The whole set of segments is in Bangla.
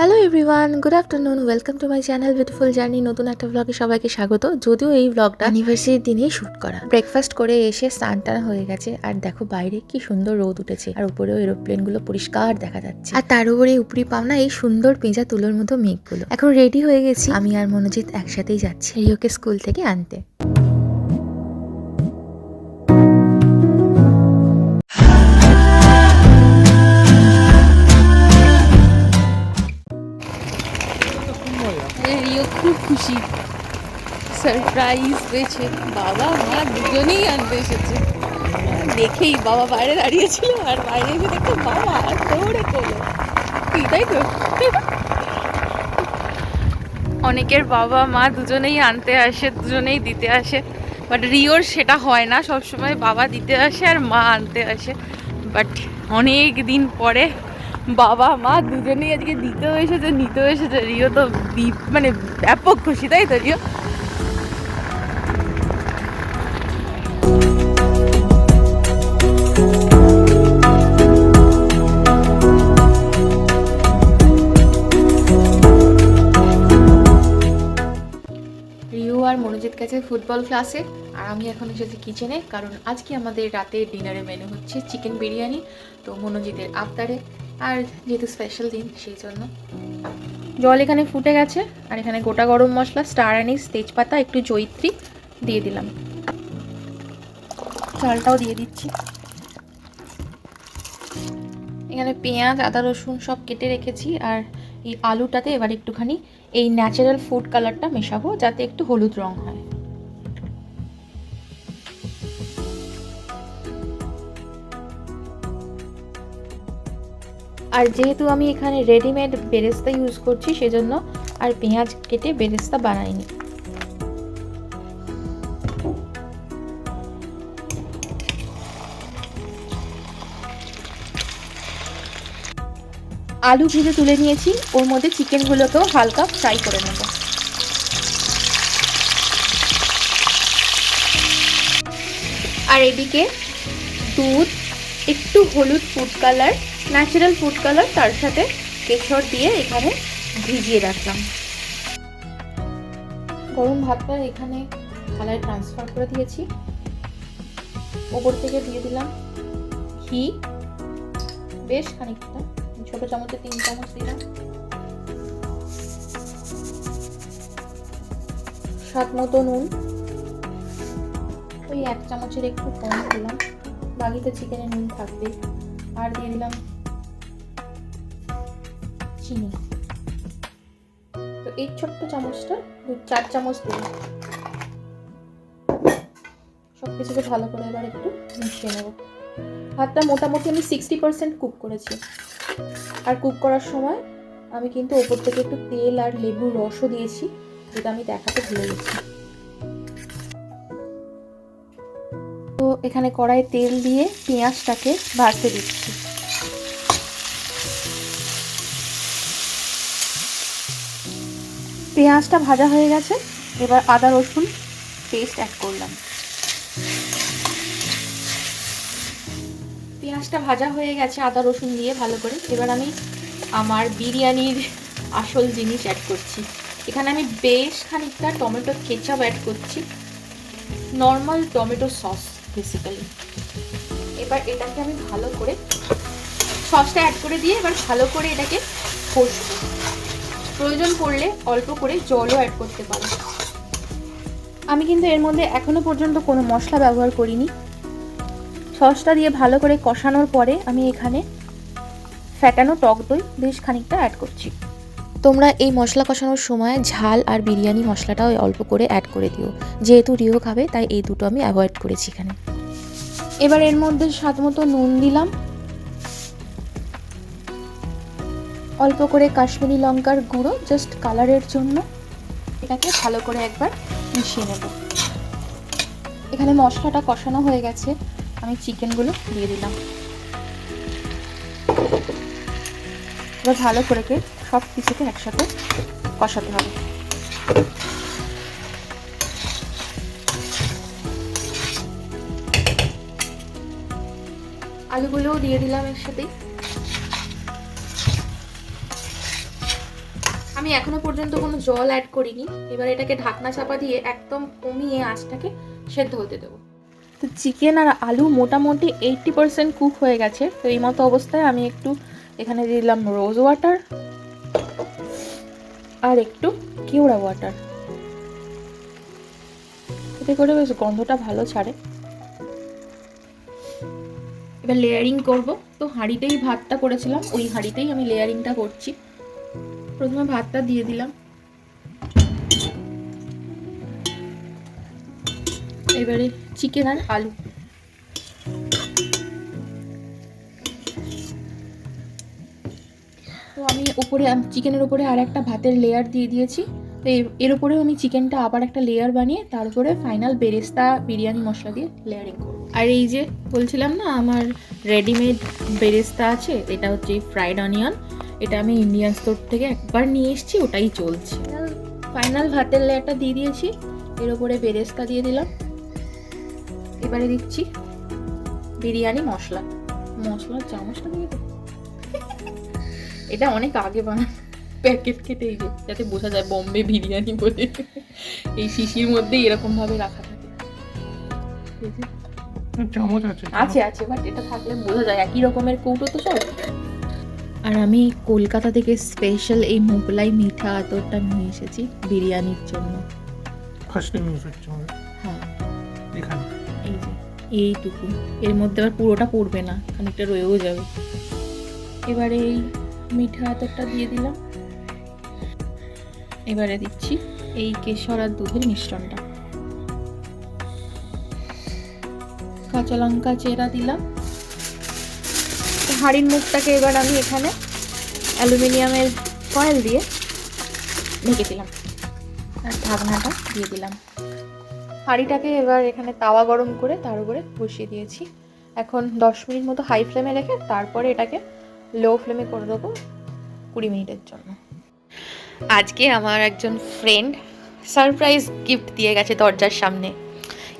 Hello everyone good afternoon welcome to my channel beautiful journey নতুন একটা ব্লগে সবাইকে স্বাগত। যদিও এই ব্লগটা অ্যানিভার্সারির দিনেই শ্যুট করা। ব্রেকফাস্ট করে এসে স্নান টান হয়ে গেছে, আর দেখো বাইরে কি সুন্দর রোদ উঠেছে, আর উপরেও এরোপ্লেনগুলো পরিষ্কার দেখা যাচ্ছে। আর তার উপরে উপরি পাওনা এই সুন্দর পেঁজা তুলোর মতো মেঘগুলো। এখন রেডি হয়ে গেছি, আমি আর মনোজিৎ একসাথেই যাচ্ছি রিওকে স্কুল থেকে আনতে। সারপ্রাইজ পেয়েছে। বাবা, মা দুজনেই আনতে এসেছে। দেখেই বাবা বাইরে দাঁড়িয়েছিল আর বাইরে এসে দেখতো বাবা আর দৌড়ে করল তাই তো? অনেকের বাবা, মা দুজনেই আনতে আসে, দুজনেই দিতে আসে। বাট রিওর সেটা হয় না, সবসময় বাবা দিতে আসে আর মা আনতে আসে। বাট অনেক দিন পরে বাবা, মা দুজনেই আজকে দিতেও এসেছে, নিতেও এসেছে। রিও তো মানে ব্যাপক খুশি, তাই তো, রিও? গেছে ফুটবল ক্লাসে আর আমি এখন এসেছি কিচেনে কারণ আজকে আমাদের রাতে ডিনারের মেনু হচ্ছে চিকেন বিরিয়ানি, তো মনোজিতের আবদারে, আর যেহেতু স্পেশাল দিন, সেই জন্য। জল এখানে ফুটে গেছে, আর এখানে গোটা গরম মশলা স্টার অ্যানিস তেজপাতা, একটু জৈত্রী দিয়ে দিলাম। চালটাও দিয়ে দিচ্ছি। এখানে পেঁয়াজ, আদা, রসুন সব কেটে রেখেছি, আর এই আলুটাতে এবার একটুখানি এই ন্যাচারাল ফুড কালারটা মেশাবো, যাতে একটু হলুদ রং হয়। আর যেহেতু আমি এখানে রেডিমেড বেরেস্তা ইউজ করছি, সেজন্য আর পেঁয়াজ কেটে বেরেস্তা বানাইনি। আলু ভেজে তুলে নিয়েছি, ওর মধ্যে চিকেনগুলোকেও হালকা ফ্রাই করে নেব। আর এদিকে দুধ, একটু হলুদ food colour natural food colour তার সাথে কেশর দিয়ে এখানে ভিজিয়ে রাখলাম। গরম ভাতটা এখানে থালায় ট্রান্সফার করে দিয়েছি। ওপর থেকে দিয়ে দিলাম ঘি। বেশ খানিকটা, ছোট চামচে, তিন চামচ দিলাম। স্বাদ মতো নুন। ওই এক চামচের একটু কম দিলাম। বাকিতে চিকেনে নুন থাকবে। আর দিয়ে দিলাম চিনি। তো এই ছোট্ট চামচটা দু চার চামচ দিলাম সব কিছুকে ভালো করে এবার একটু মিশিয়ে নেব। ভাতটা মোটামুটি আমি সিক্সটি পার্সেন্ট কুক করেছি। আর কুক করার সময় আমি কিন্তু ওপর থেকে একটু তেল আর লেবুর রসও দিয়েছি, যেটা আমি দেখাতে ভুলে গেছি। তো এখানে কড়াই তেল দিয়ে পেঁয়াজটাকে ভাজতে দিচ্ছি। পেঁয়াজটা ভাজা হয়ে গেছে। এবার আদা, রসুন পেস্ট অ্যাড করলাম। পেঁয়াজটা ভাজা হয়ে গেছে আদা, রসুন দিয়ে ভালো করে। এবার আমি আমার বিরিয়ানির আসল জিনিস অ্যাড করছি। এখানে আমি বেশ খানিকটা টমেটো কেচাপ অ্যাড করছি। নর্মাল টমেটো সস বেসিক্যালি এবার এটাকে আমি ভালো করে সসটা অ্যাড করে দিয়ে এবার ভালো করে এটাকে কষবো। প্রয়োজন পড়লে অল্প করে জলও অ্যাড করতে পারো। আমি কিন্তু এর মধ্যে এখনও পর্যন্ত কোনো মশলা ব্যবহার করিনি। সসটা দিয়ে ভালো করে কষানোর পরে আমি এখানে ফ্যাটানো টক দই বেশ খানিকটা অ্যাড করছি। তোমরা এই মশলা কষানোর সময় ঝাল আর বিরিয়ানি মশলাটাও অল্প করে অ্যাড করে দিও। যেহেতু রিও খাবে তাই এই দুটো আমি অ্যাভয়েড করেছি এখানে। এবার এর মধ্যে স্বাদ মতো নুন দিলাম। অল্প করে কাশ্মীরি লঙ্কার গুঁড়ো জাস্ট কালারের জন্য। এটাকে ভালো করে একবার মিশিয়ে নেব। এখানে মশলাটা কষানো হয়ে গেছে। আমি চিকেনগুলো দিয়ে দিলাম। এবার ভালো করে সব কিছুকে একসাথে কষাতে হবে। আলুগুলোও দিয়ে দিলাম এর আমি এখনও পর্যন্ত কোনো জল অ্যাড করিনি। এবার এটাকে ঢাকনা চাপা দিয়ে একদম কমিয়ে আঁচটাকে সেদ্ধ হতে দেবো। তো চিকেন আর আলু মোটামুটি এইটটি পার্সেন্ট কুক হয়ে গেছে। তো এই মতো অবস্থায় আমি একটু এখানে দিলাম রোজ ওয়াটার আর একটু কেওড়া ওয়াটার এতে করে বেশ গন্ধটা ভালো ছাড়ে। এবার লেয়ারিং করব। তো হাঁড়িতেই ভাতটা করেছিলাম, ওই হাঁড়িতেই আমি লেয়ারিংটা করছি। প্রথমে ভাতটা দিয়ে দিলাম। এবারে চিকেন আর আলু। তো আমি উপরে চিকেনের উপরে আর একটা ভাতের লেয়ার দিয়ে দিয়েছি। তো এর- উপরেও আমি চিকেনটা আবার একটা লেয়ার বানিয়ে তার উপরে ফাইনাল বেরেস্তা বিরিয়ানি মশলা দিয়ে লেয়ারিং করব। আর এই যে বলছিলাম না, আমার রেডিমেড বেরেস্তা আছে, এটা হচ্ছে ফ্রাইড অনিয়ন এটা আমি ইন্ডিয়ান স্টোর থেকে একবার নিয়ে এসেছি ওটাই চলছে। ফাইনাল ভাতের লেয়ারটা দিয়ে দিয়েছি এর উপরে বেরেস্তা দিয়ে দিলাম। এবারে দিচ্ছি বিরিয়ানি মশলা। মশলার চামচটা দিয়ে এটা অনেক আগে বানানো প্যাকেট কেটে এই যে যাতে বোঝা যায় বম্বে বিরিয়ানি বলে। এই শিশির মধ্যেই এরকম ভাবে রাখা থাকে। এই আছে আছে আছে বাট এটা থাকলে বোঝা যায় একই রকমের কৌটো তো সব। আর আমি কলকাতা থেকে স্পেশাল এই মোগলাই মিঠা আতরটা নিয়ে এসেছি বিরিয়ানির জন্য। হ্যাঁ। এই যে এইটুকু। এর মধ্যে আবার পুরোটা পড়বে না খানিকটা রয়েও যাবে। এবারে এই মিঠা আতরটা দিয়ে দিলাম। এবারে দিচ্ছি এই কেশর আর দুধের মিশ্রণটা। কাঁচা লঙ্কা চেরা দিলাম। হাঁড়ির মুখটাকে এবার আমি এখানে অ্যালুমিনিয়ামের ফয়েল দিয়ে ঢেকে দিলাম। আর ঢাকনাটা দিয়ে দিলাম। হাঁড়িটাকে এবার এখানে তাওয়া গরম করে তার উপরে বসিয়ে দিয়েছি। এখন দশ মিনিট মতো হাই ফ্লেমে রেখে তারপরে এটাকে লো ফ্লেমে করে দেবো কুড়ি মিনিটের জন্য। আজকে আমার একজন ফ্রেন্ড সারপ্রাইজ গিফট দিয়ে গেছে দরজার সামনে।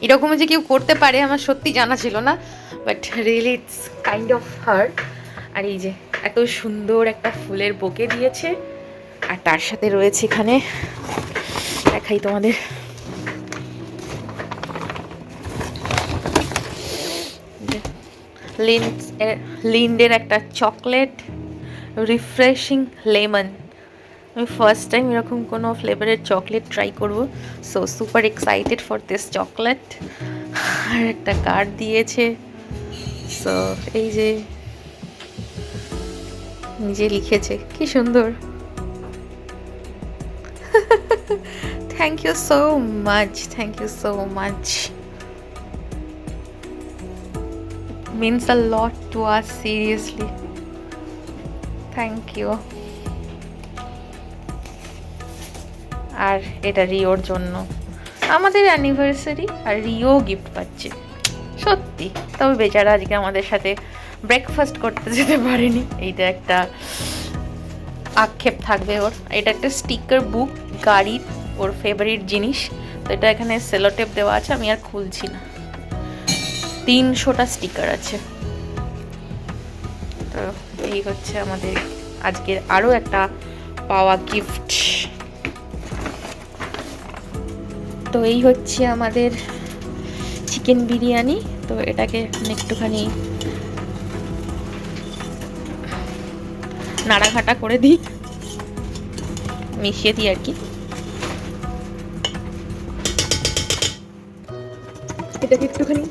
এরকম যে কেউ করতে পারে, আমার সত্যি জানা ছিল না but really it's kind of heart আর এই যে, এত সুন্দর একটা ফুলের বোকে দিয়েছে, আর তার সাথে রয়েছে এখানে, দেখাই তোমাদের। লিন্ড লিন্ডের একটা চকলেট রিফ্রেশিং লেমন আমি ফার্স্ট টাইম এরকম কোনো ফ্লেভারের চকলেট ট্রাই করব। So super excited for this chocolate আর একটা কার্ড দিয়েছে। সো এই যে নিজে লিখেছে। কি সুন্দর। Thank you so much thank you so much means a lot to us, seriously thank you আর এটা রিওর জন্য। আমাদের অ্যানিভার্সারি আর রিও গিফট পাচ্ছে। সত্যি, তবে বেচারা আজকে আমাদের সাথে ব্রেকফাস্ট করতে যেতে পারেনি। এইটা একটা আক্ষেপ থাকবে ওর। এটা একটা স্টিকার বুক গাড়ির ওর ফেভারিট জিনিস। তো এটা এখানে সেলোটেপ দেওয়া আছে, আমি আর খুলছি না। তিনশোটা স্টিকার আছে। তো এই হচ্ছে আমাদের আজকের আরও একটা পাওয়া গিফট তো এই হচ্ছে আমাদের চিকেন বিরিয়ানি। তো এটাকে একটুখানি নাড়াঘাটা করে দিই। মিশিয়ে দিই আর কি। এটাকে একটুখানি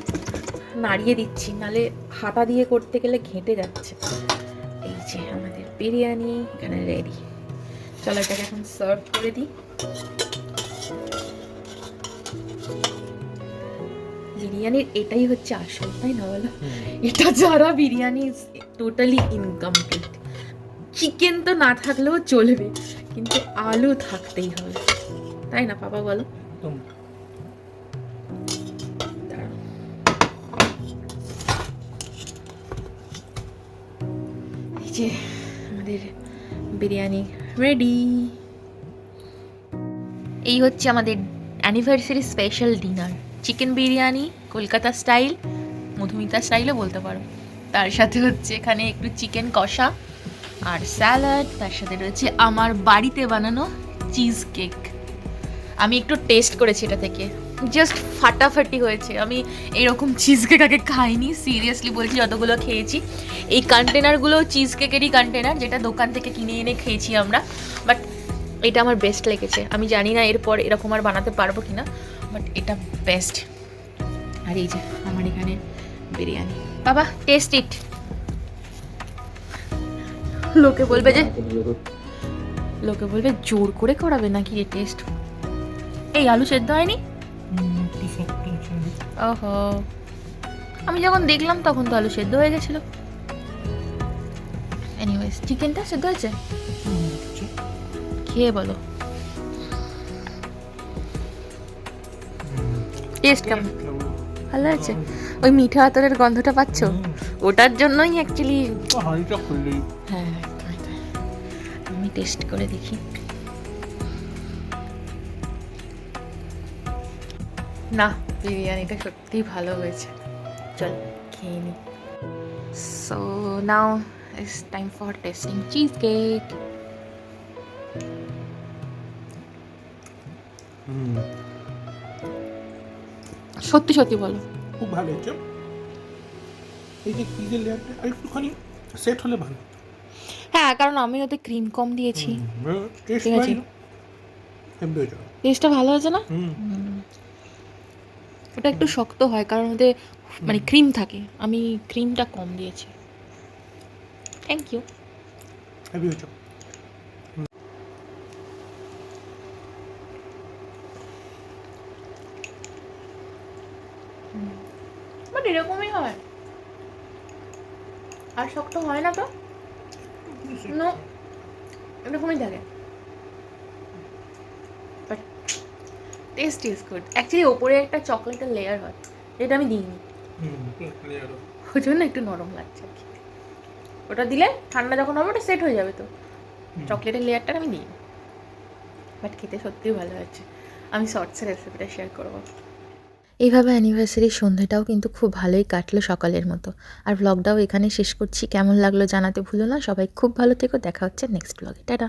নাড়িয়ে দিচ্ছি, নালে হাতা দিয়ে করতে গেলে ঘেঁটে যাচ্ছে। এই যে আমাদের বিরিয়ানি, এখানে রেডি চলো এটাকে এখন সার্ভ করে দিই। বিরিয়ানির এটাই হচ্ছে আসল তাই না বলো? এটা ছাড়া বিরিয়ানি টোটালি ইনকমপ্লিট চিকেন তো না থাকলেও চলবে কিন্তু আলু থাকতেই হবে। তাই না পাপা বলো? যে আমাদের বিরিয়ানি রেডি এই হচ্ছে আমাদের anniversary special dinner chicken biryani Kolkata style, Madhumita স্টাইলও বলতে পারো। তার সাথে হচ্ছে এখানে একটু চিকেন কষা আর স্যালাড, তার সাথে রয়েছে আমার বাড়িতে বানানো চিজ কেক। আমি একটু টেস্ট করেছি এটা থেকে। জাস্ট ফাটাফাটি হয়েছে। আমি এরকম চিজ কেক আগে খাইনি, সিরিয়াসলি বলছি যতগুলো খেয়েছি। এই কন্টেনারগুলো চিজ কেকেরই কন্টেনার, যেটা দোকান থেকে কিনে এনে খেয়েছি আমরা। বাট এটা আমার বেস্ট লেগেছে। আমি জানি না এরপর এরকম আর বানাতে পারব কি না বাট এটা বেস্ট আর এই যে আমার এখানে বিরিয়ানি। বাবা টেস্ট ইট লোকে বলবে যে লোকে বলবে জোর করে করাবে নাকি রে টেস্ট এই আলু সেদ্ধ হয়নি? ওহো। আমি যখন দেখলাম তখন তো আলু সেদ্ধ হয়ে গেছিল। এনিওয়েজ চিকেনটা সেদ্ধ হয়েছে? হুম। খেয়ে বলো। টেস্ট কেমন? ভালো আছে ওই মিঠা আতরের গন্ধটা পাচ্ছ? ওটার জন্যই অ্যাকচুয়ালি হ্যাঁ। আমি টেস্ট করে দেখি। না বিরিয়ানিটা সত্যিই ভালো হয়েছে। চল খেয়ে নি। So now it's time for testing cheese cake hmm, সত্যি সত্যি বলো। খুব ভালো হয়েছে। এই যে কি যে লেয়ারটা আর একটুখানি সেট হলে ভালো হ্যাঁ কারণ আমি ওতে ক্রিম কম দিয়েছি। টেস্ট ঠিক আছে। ভালো হয়েছে টেস্টটা ভালো হয়েছে না? ওটা একটু শক্ত হয় কারণ ওতে মানে ক্রিম থাকে। আমি ক্রিমটা কম দিয়েছি। থ্যাংক ইউ হেভি হয়েছে বাট এরকমই হয় আর শক্ত হয় না তো এরকমই থাকে but taste is good actually ওপরে একটা চকলেটের লেয়ার হয়। যেটা আমি দিইনি। ওই জন্য একটু নরম লাগছে আর কি। ওটা দিলে ঠান্ডা যখন হবে ওটা সেট হয়ে যাবে তো। চকলেটের লেয়ারটা আমি দিই বাট খেতে সত্যিই ভালো হচ্ছে আমি শর্টসের রেসিপিটা শেয়ার করব। এইভাবে অ্যানিভার্সারি সন্ধ্যাটাও কিন্তু খুব ভালোই কাটলো সকালের মতো। আর ব্লগটাও এখানে শেষ করছি। কেমন লাগল জানাতে ভুলো না। সবাই খুব ভালো থেকো। দেখা হচ্ছে নেক্সট ব্লগে টাটা!